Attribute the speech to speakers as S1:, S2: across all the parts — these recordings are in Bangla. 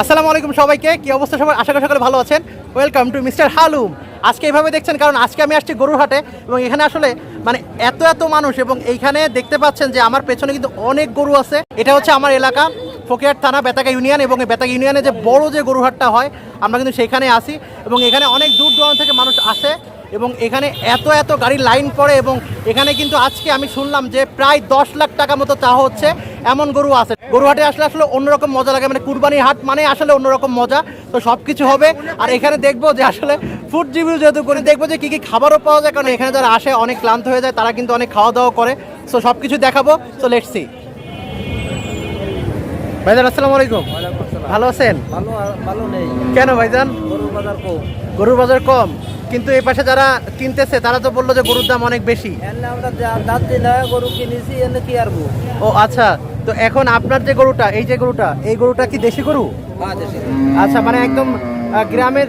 S1: আসসালামু আলাইকুম সবাইকে, কি অবস্থা সবাই আশা করি সকলে ভালো আছেন। ওয়েলকাম টু মিস্টার হালুম আজকে এইভাবে দেখছেন, কারণ আজকে আমি আসছি গরুর হাটে এবং এখানে আসলে মানে এত এত মানুষ এবং এইখানে দেখতে পাচ্ছেন যে আমার পেছনে কিন্তু অনেক গরু আছে। এটা হচ্ছে আমার এলাকা, ফকিরহাট থানা বেতাকা ইউনিয়ন এবং বেতাকা ইউনিয়নে যে বড় যে গরু হাটটা হয়, আমরা কিন্তু সেখানে আসি এবং এখানে অনেক দূর দূরান্ত থেকে মানুষ আসে। এবং এখানে এত এত গাড়ির লাইন পড়ে এবং এখানে কিন্তু আজকে আমি শুনলাম যে প্রায় দশ লাখ টাকা মতো চা হচ্ছে এমন গরু আছে। গরু হাটে আসলে আসলে অন্যরকম মজা লাগে মানে কুরবানির হাট মানে আসলে অন্যরকম মজা। তো সব কিছু হবে আর এখানে দেখব যে আসলে ফুড রিভিউ যেহেতু করে দেখব যে কী কী খাবারও পাওয়া যায় কারণ এখানে যারা আসে অনেক ক্লান্ত হয়ে যায় তারা কিন্তু অনেক খাওয়া দাওয়া করে। সো সব কিছু দেখাবো সো লেটস সি ভাইজান আসসালামু আলাইকুম। ভালো আছেন?
S2: ভালো ভালো নেই।
S1: কেন ভাইজান?
S2: গরুর বাজার কম।
S1: গরুর বাজার কম কিন্তু এই পাশে যারা কিনতেছে তারা তো বলল যে গরুর দাম অনেক বেশি।
S2: আমরা দাঁত দিলে গরু কিনেছি এনে কি আরবো
S1: ও আচ্ছা। তো এখন আপনার যে গরুটা এই যে গরুটা এই গরুটা কি দেশি গরু?
S2: হ্যাঁ
S1: আচ্ছা মানে একদম গ্রামের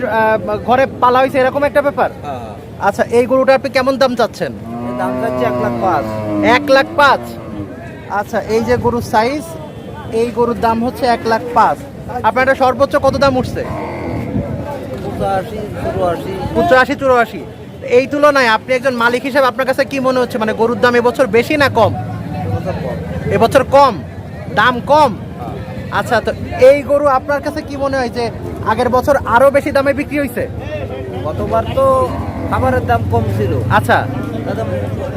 S1: ঘরে পালা হয়েছে এরকম একটা ব্যাপার?
S2: হ্যাঁ।
S1: আচ্ছা এই গরুটা আপনি কেমন দাম চাচ্ছেন?
S2: দাম যাচ্ছে এক লাখ পাঁচ।
S1: এক লাখ পাঁচ? আচ্ছা এই যে গরুর সাইজ এই গরুর দাম হচ্ছে এক লাখ পাঁচ। আপনার সর্বোচ্চ কত দাম উঠছে?
S2: পঁচাশি চুরাশি।
S1: পঁচাশি চুরাশি। এই তুলনায় আপনি একজন মালিক হিসেবে আপনার কাছে কি মনে হচ্ছে? মানে গরুর দাম এবছর বেশি না কম?
S2: এবছর কম।
S1: দাম কম? আচ্ছা তো এই গরু আপনার কাছে কি মনে হয় যে আগের বছর আরও বেশি দামে বিক্রি হয়েছে
S2: গতবার তো খাবারের দাম কম ছিল।
S1: আচ্ছা।
S2: দাদা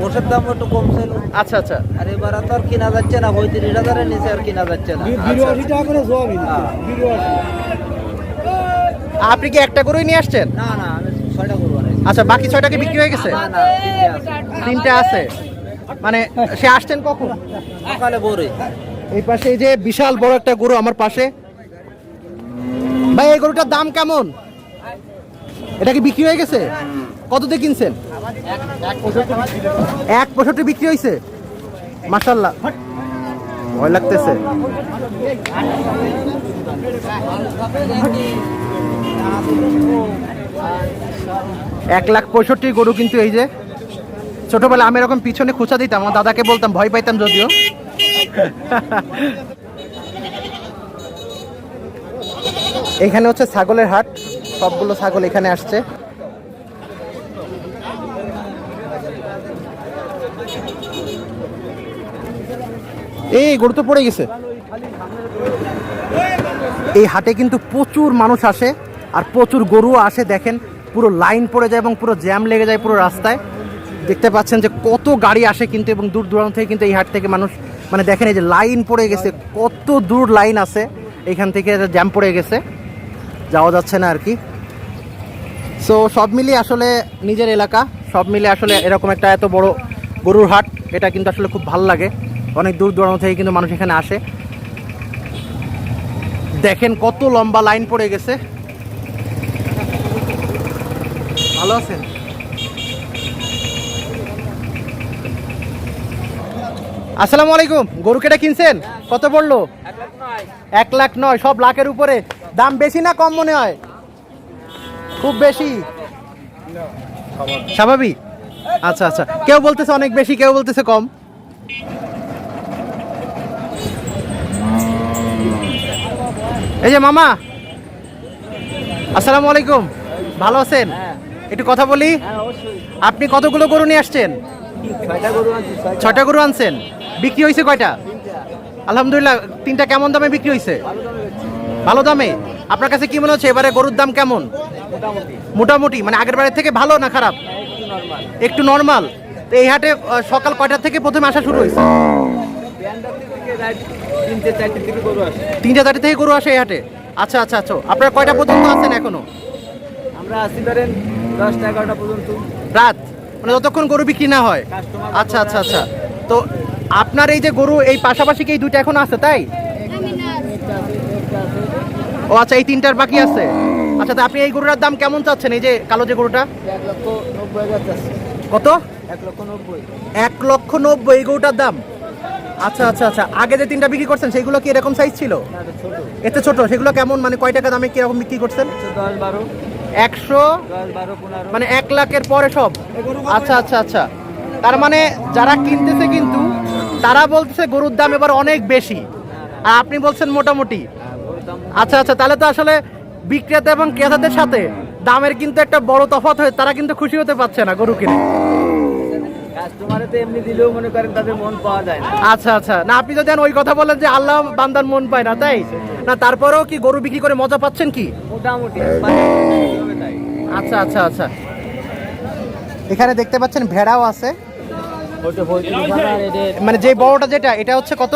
S2: ওষুধ দাম একটু কম ছিল।
S1: আচ্ছা আচ্ছা।
S2: আর এবার তো আর কিনা যাচ্ছে না পঁয়ত্রিশ হাজারের নিচে আর কিনা যাচ্ছে না। হ্যাঁ।
S1: আপনি কি একটা গরুই নিয়ে আসছেন?
S2: না না আমি ছয়টা গরু
S1: আচ্ছা বাকি ছয়টা কি বিক্রি হয়ে গেছে?
S2: তিনটে আছে।
S1: মানে সে আসছেন কখন?
S2: সকালে ভোরে।
S1: এই পাশে এই যে বিশাল বড় একটা গরু আমার পাশে। ভাই এই গরুটার দাম কেমন? এটা কি বিক্রি হয়ে গেছে? কত দিয়ে কিনছেন? এক পঁয়ষট্টি বিক্রি হয়েছে। মাসাল্লাহ ভয় লাগতেছে? এক লাখ পঁয়ষট্টি গরু কিন্তু এই যে ছোটবেলা আমি এরকম পিছনে খুঁচা দিতাম, আমার দাদাকে বলতাম, ভয় পাইতাম যদিও। এখানে হচ্ছে ছাগলের হাট, সবগুলো ছাগল এখানে আসছে। এই গরু তো পড়ে গেছে। এই হাটে কিন্তু প্রচুর মানুষ আসে আর প্রচুর গরুও আসে, দেখেন, পুরো লাইন পড়ে যায় এবং পুরো জ্যাম লেগে যায় পুরো রাস্তায়। দেখতে পাচ্ছেন যে কত গাড়ি আসে কিন্তু এবং দূর দূরান্ত থেকে কিন্তু এই হাট থেকে মানুষ মানে দেখেন এই যে লাইন পড়ে গেছে, কত দূর লাইন আছে এখান থেকে জ্যাম পড়ে গেছে, যাওয়া যাচ্ছে না আর কি। সো সব মিলিয়ে আসলে নিজের এলাকা, সব মিলে আসলে এরকম একটা এত বড় গরুর হাট, এটা কিন্তু আসলে খুব ভালো লাগে। অনেক দূর দূরান্ত থেকে কিন্তু মানুষ এখানে আসে। দেখেন কত লম্বা লাইন পড়ে গেছে। ভালো আছেন? আসসালামু আলাইকুম। গরু কেটে কিনছেন? কত পড়ল? এক লাখ নয়। সব লাখের উপরে। দাম বেশি না কম মনে হয়? খুব বেশি। স্বাভাবিক? আচ্ছা আচ্ছা। কেউ বলতেছে অনেক বেশি, কেউ বলতেছে কম। এই যে মামা। আসসালামু আলাইকুম। ভালো আছেন? একটু কথা বলি।
S2: হ্যাঁ
S1: আপনি কতগুলো গরু নিয়ে আসছেন?
S2: ছয়টা গরু
S1: আনছেন। বিক্রি হয়েছে কয়টা? আলহামদুলিল্লাহ তিনটা কেমন দামে বিক্রি হয়েছে? ভালো দামে আপনার কাছে কি মনে হচ্ছে এবারে গরুর দাম কেমন?
S2: মোটামুটি।
S1: মানে আগের বারের থেকে ভালো না খারাপ?
S2: একটু নর্মাল
S1: তো এই হাটে সকাল কয়টা থেকে প্রথমে আসা শুরু হয়েছে?
S2: তিনটে চারটে থেকে গরু আসে।
S1: আসে এই হাটে? আচ্ছা আচ্ছা আচ্ছা। আপনার কয়টা পর্যন্ত আছেন এখনও?
S2: আমরা আসতে পারেন দশটা এগারোটা পর্যন্ত।
S1: রাত? মানে যতক্ষণ গরু বিক্রি না হয়? আচ্ছা আচ্ছা আচ্ছা। তো আপনার এই যে গরু এই পাশাপাশি কি এই দুইটা এখন আছে তাই? ও আচ্ছা এই তিনটার বাকি আছে? আচ্ছা তো আপনি এই গরুটার দাম কেমন চাচ্ছেন এই যে কালো যে গরুটা? কত?
S2: এক লক্ষ নব্বই।
S1: এক লক্ষ নব্বই এই গরুটার দাম? আচ্ছা আচ্ছা আচ্ছা। আগে যে তিনটা বিক্রি করছেন সেগুলো কি এরকম সাইজ ছিল? এতে ছোট। সেগুলো কেমন? মানে কয় টাকা দামে কীরকম বিক্রি করছেন?
S2: দশ বারো।
S1: একশো মানে এক লাখের পরে সব? আচ্ছা আচ্ছা আচ্ছা। তার মানে যারা কিনতেছে কিন্তু তারা বলতেছে গরুর দাম এবার অনেক বেশি। আর আপনি বলছেন মোটামুটি। আচ্ছা আচ্ছা। তাহলে তো আসলে বিক্রেতা এবং ক্রেতাদের সাথে দামের কিন্তু একটা বড় তফাৎ হয়ে তারা কিন্তু খুশি হতে পারছে না গরু কিনে।
S2: কাস্টমারে তো এমনি দিলেও মনে করেন তাদের মন পাওয়া যায় না।
S1: আচ্ছা আচ্ছা। না আপনি যদি ওই কথা বলেন যে আল্লাহ বান্দার মন পায় না তাই? না তারপরেও কি গরু বিক্রি করে মজা পাচ্ছেন কি?
S2: মোটামুটি। মানে।
S1: আচ্ছা আচ্ছা আচ্ছা। এখানে দেখতে পাচ্ছেন ভেড়াও আছে। মানে যে বড়টা যেটা এটা হচ্ছে কত?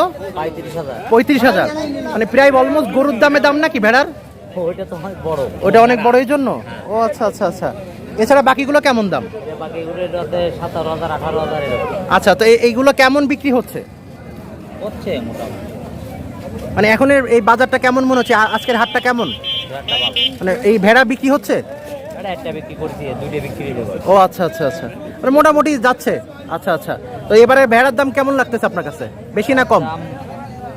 S2: পঁয়ত্রিশ হাজার।
S1: মানে প্রায় অলমোস্ট গরুর দামে দাম নাকি ভেড়ার?
S2: ওইটা তো বড়।
S1: ওটা অনেক বড় এই জন্য ও আচ্ছা আচ্ছা আচ্ছা। এছাড়া বাকিগুলো কেমন দাম?
S2: বাকিগুলোর সতেরো হাজার আঠারো হাজার
S1: আচ্ছা তো এই- এইগুলো কেমন বিক্রি হচ্ছে?
S2: হচ্ছে মোটামুটি।
S1: মানে এখন এই বাজারটা কেমন মনে হচ্ছে? আজকের হাটটা কেমন? মানে এই ভেড়া বিক্রি হচ্ছে? ও আচ্ছা আচ্ছা আচ্ছা। মানে মোটামুটি যাচ্ছে। আচ্ছা আচ্ছা। তো এবারে ভেড়ার দাম কেমন লাগতেছে আপনার কাছে? বেশি না কম?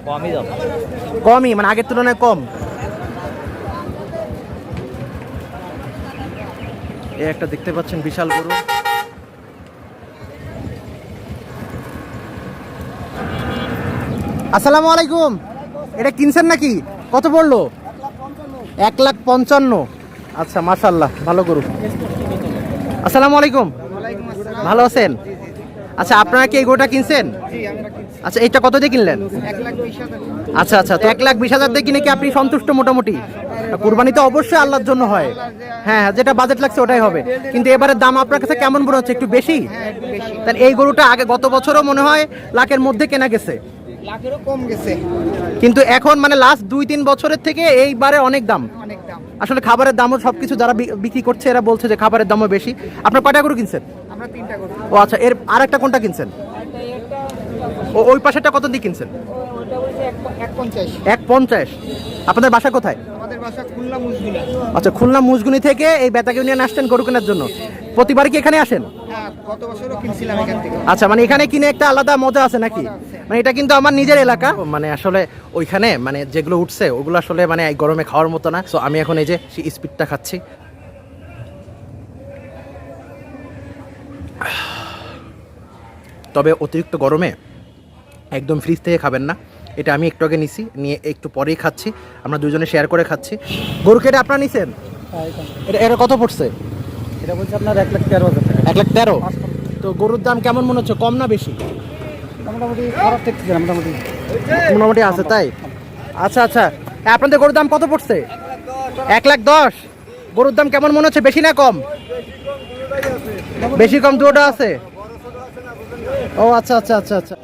S2: কমই
S1: কমই মানে আগের তুলনায় কম? এই একটা দেখতে পাচ্ছেন বিশাল গরু। আসসালামু আলাইকুম। এটা কিনছেন নাকি? কত পড়ল? এক লাখ পঞ্চান্ন। আচ্ছা মাশাল্লাহ ভালো গরু। আসসালামু আলাইকুম। ভালো আছেন? আচ্ছা আপনারা কি এই গরুটা কিনছেন? আচ্ছা এইটা কত দিয়ে কিনলেন? আচ্ছা আচ্ছা তো এক লাখ বিশ হাজার দিয়ে কিনে কি আপনি সন্তুষ্ট মোটামুটি? কুরবানি তো অবশ্যই আল্লাহর জন্য হয়। হ্যাঁ হ্যাঁ, যেটা বাজেট লাগছে ওটাই হবে। কিন্তু এবারে দাম আপনার কাছে কেমন মনে হচ্ছে? একটু বেশি? তাহলে এই গরুটা আগে গত বছরও মনে হয় লাখের মধ্যে কেনা গেছে।
S3: লাখেরও কম গেছে।
S1: কিন্তু এখন মানে লাস্ট দুই তিন বছরের থেকে এইবারে অনেক দাম। আসলে খাবারের দামও সবকিছু যারা বিক্রি করছে এরা বলছে যে খাবারের দামও বেশি। আপনার কয়টা গরু কিনছেন?
S3: আমরা তিনটা করব
S1: ও আচ্ছা এর আরেকটা কোনটা কিনছেন? ও ওই পাশেরটা কত দিয়ে কিনছেন?
S3: এক পঞ্চাশ।
S1: আপনাদের বাসা কোথায়?
S3: আমাদের বাসা খুলনা মুজগুলা।
S1: আচ্ছা খুলনা মুজগুনি থেকে এই বেতাকে ইউনিয়ন আসছেন গরু কেনার জন্য। প্রতিবার কি এখানে আসেন?
S3: হ্যাঁ গত বছরও কিনছিলাম এখান থেকে।
S1: আচ্ছা মানে এখানে কিনে একটা আলাদা মজা আছে নাকি? মানে এটা কিন্তু আমার নিজের এলাকা। মানে আসলে ওইখানে মানে যেগুলো উঠছে ওগুলো আসলে মানে গরমে খাওয়ার মতো না। তো আমি এখন এই যে স্পিডটা খাচ্ছি। তবে অতিরিক্ত গরমে একদম ফ্রিজ থেকে খাবেন না। এটা আমি একটু আগে নিছি নিয়ে একটু পরেই খাচ্ছি। আমরা দুজনে শেয়ার করে খাচ্ছি। গরু কেটে আপনারা নিছেন? এটা এটা কত পড়ছে?
S2: এটা বলছে আপনার এক লাখ তেরো হাজার
S1: এক লাখ তেরো? তো গরুর দাম কেমন মনে হচ্ছে? কম না বেশি?
S3: মোটামুটি খারাপ দেখতেছি মোটামুটি।
S1: মোটামুটি আছে তাই? আচ্ছা আচ্ছা। আপনাদের গরুর দাম কত পড়ছে? এক লাখ দশ। গরুর দাম কেমন মনে হচ্ছে? বেশি না কম? বেশি কম দুটো আছে? ও আচ্ছা আচ্ছা আচ্ছা আচ্ছা।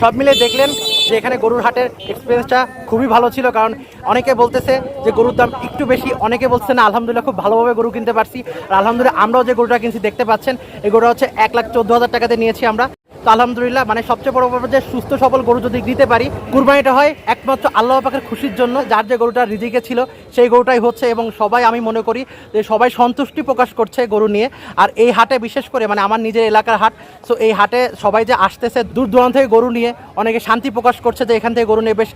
S1: সব মিলে দেখলেন যে এখানে গরুর হাটের এক্সপিরিয়েন্সটা খুবই ভালো ছিল, কারণ অনেকে বলতেছে যে গরুর দাম একটু বেশি, অনেকে বলছে, না, আলহামদুলিল্লাহ খুব ভালোভাবে গরু কিনতে পারছি। আর আলহামদুলিল্লাহ আমরাও যে গরুটা কিনছি, দেখতে পাচ্ছেন, এই গরুটা হচ্ছে এক লাখ চোদ্দ হাজার টাকাতে নিয়েছি আমরা। তো আলহামদুলিল্লাহ মানে সবচেয়ে বড় ব্যাপার যে সুস্থ সবল গরু যদি দিতে পারি, কুরবানিটা হয় একমাত্র আল্লাহ পাকের খুশির জন্য, যার যে গরুটা রিজিকে ছিল সেই গরুটাই হচ্ছে এবং সবাই আমি মনে করি যে সবাই সন্তুষ্টি প্রকাশ করছে গরু নিয়ে। আর এই হাটে বিশেষ করে মানে আমার নিজের এলাকার হাট সো এই হাটে সবাই যে আসতেছে দূর দূরান্ত থেকে গরু নিয়ে, অনেকে শান্তি প্রকাশ করছে যে এখান থেকে গরু নিয়ে বেশ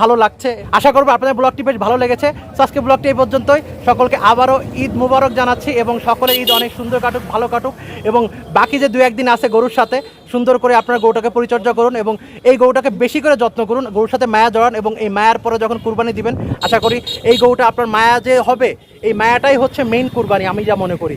S1: ভালো লাগছে। আশা করব আপনাদের ব্লগটি বেশ ভালো লেগেছে। তো আজকে ব্লগটি এই পর্যন্তই। সকলকে আবারও ঈদ মুবারক জানাচ্ছি এবং সকলের ঈদ অনেক সুন্দর কাটুক, ভালো কাটুক এবং বাকি যে দু একদিন আছে গরুর সাথে সুন্দর করে আপনার গরুটাকে পরিচর্যা করুন এবং এই গরুটাকে বেশি করে যত্ন করুন। গরুর সাথে মায়া জড়ান এবং এই মায়ার পরে যখন কুরবানি দিবেন, আশা করি এই গরুটা আপনার মায়া যে হবে, এই মায়াটাই হচ্ছে মেইন কুরবানি, আমি যা মনে করি।